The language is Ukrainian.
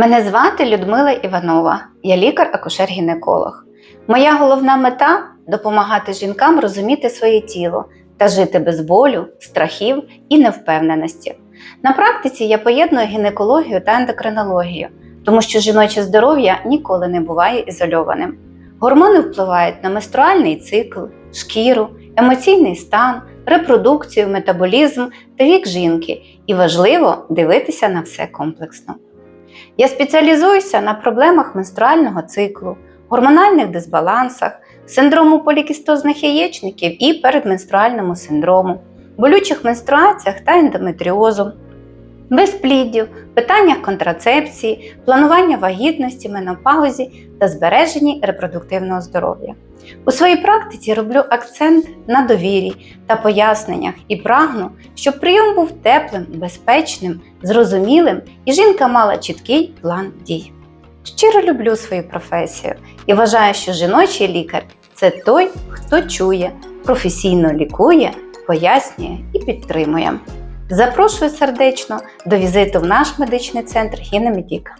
Мене звати Людмила Іванова, я лікар-акушер-гінеколог. Моя головна мета допомагати жінкам розуміти своє тіло та жити без болю, страхів і невпевненості. На практиці я поєдную гінекологію та ендокринологію, тому що жіноче здоров'я ніколи не буває ізольованим. Гормони впливають на менструальний цикл, шкіру, емоційний стан, репродукцію, метаболізм та вік жінки, і важливо дивитися на все комплексно. Я спеціалізуюся на проблемах менструального циклу, гормональних дисбалансах, синдрому полікістозних яєчників і передменструальному синдрому, болючих менструаціях та ендометріозу, безпліддю, питаннях контрацепції, планування вагітності, менопаузі та збереженні репродуктивного здоров'я. У своїй практиці роблю акцент на довірі та поясненнях і прагну, щоб прийом був теплим, безпечним, зрозумілим і жінка мала чіткий план дій. Щиро люблю свою професію і вважаю, що жіночий лікар це той, хто чує, професійно лікує, пояснює і підтримує. Запрошую сердечно до візиту в наш медичний центр Гінемедіка.